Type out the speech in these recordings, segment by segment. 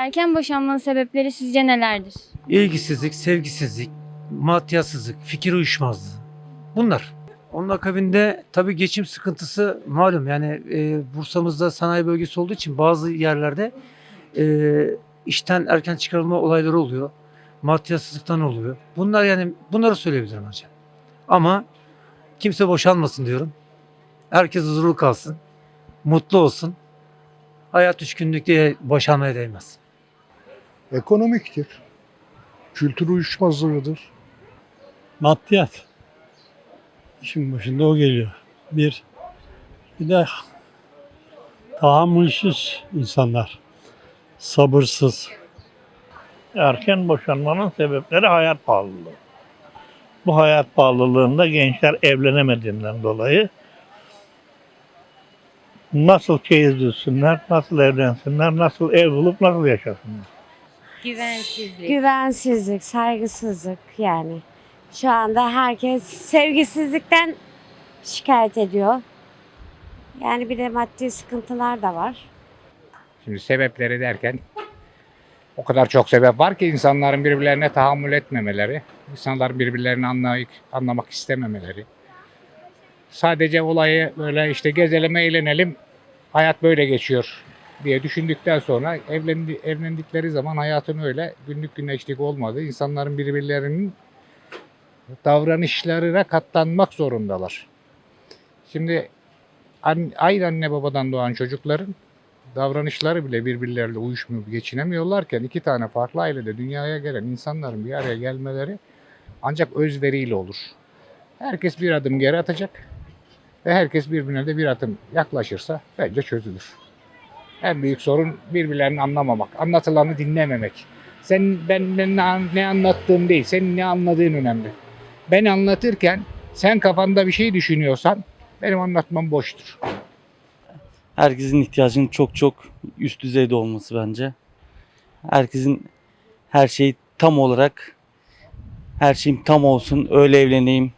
Erken boşanmanın sebepleri sizce nelerdir? İlgisizlik, sevgisizlik, maddiyatsızlık, fikir uyuşmazlığı. Bunlar. Onun akabinde tabii geçim sıkıntısı malum. Yani e, Bursa'mızda sanayi bölgesi olduğu için bazı yerlerde e, işten erken çıkarılma olayları oluyor. Maddiyatsızlıktan oluyor. Bunlar yani bunları söyleyebilirim hocam. Ama kimse boşanmasın diyorum. Herkes huzurlu kalsın. Mutlu olsun. Hayat üç günlük diye boşanmaya değmez. Ekonomiktir. Kültür uyuşmazlığıdır. Maddiyat. İşin başında o geliyor. Bir. Bir de tahammülsüz insanlar. Sabırsız. Erken boşanmanın sebepleri hayat pahalılığı. Bu hayat pahalılığında gençler evlenemediğinden dolayı nasıl çeyiz nasıl evlensinler, nasıl ev bulup nasıl yaşasınlar. Güvensizlik. Güvensizlik, saygısızlık yani. Şu anda herkes sevgisizlikten şikayet ediyor. Yani bir de maddi sıkıntılar da var. Şimdi sebepleri derken o kadar çok sebep var ki insanların birbirlerine tahammül etmemeleri, insanların birbirlerini anlayıp anlamak istememeleri. Sadece olayı böyle işte gezelim, eğlenelim, hayat böyle geçiyor diye düşündükten sonra evlendi, evlendikleri zaman hayatın öyle günlük güneşlik olmadığı, insanların birbirlerinin davranışlarına katlanmak zorundalar. Şimdi aynı anne babadan doğan çocukların davranışları bile birbirleriyle uyuşmuyor, geçinemiyorlarken iki tane farklı ailede dünyaya gelen insanların bir araya gelmeleri ancak özveriyle olur. Herkes bir adım geri atacak ve herkes birbirine de bir adım yaklaşırsa bence çözülür. En büyük sorun birbirlerini anlamamak, anlatılanı dinlememek. Sen ben, ben ne, an- ne anlattığım değil, senin ne anladığın önemli. Ben anlatırken sen kafanda bir şey düşünüyorsan benim anlatmam boştur. herkesin ihtiyacının çok çok üst düzeyde olması bence. Herkesin her şeyi tam olarak her şeyim tam olsun öyle evleneyim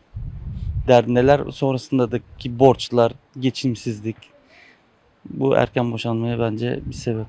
derdindeler. Sonrasındaki borçlar, geçimsizlik bu erken boşanmaya bence bir sebep.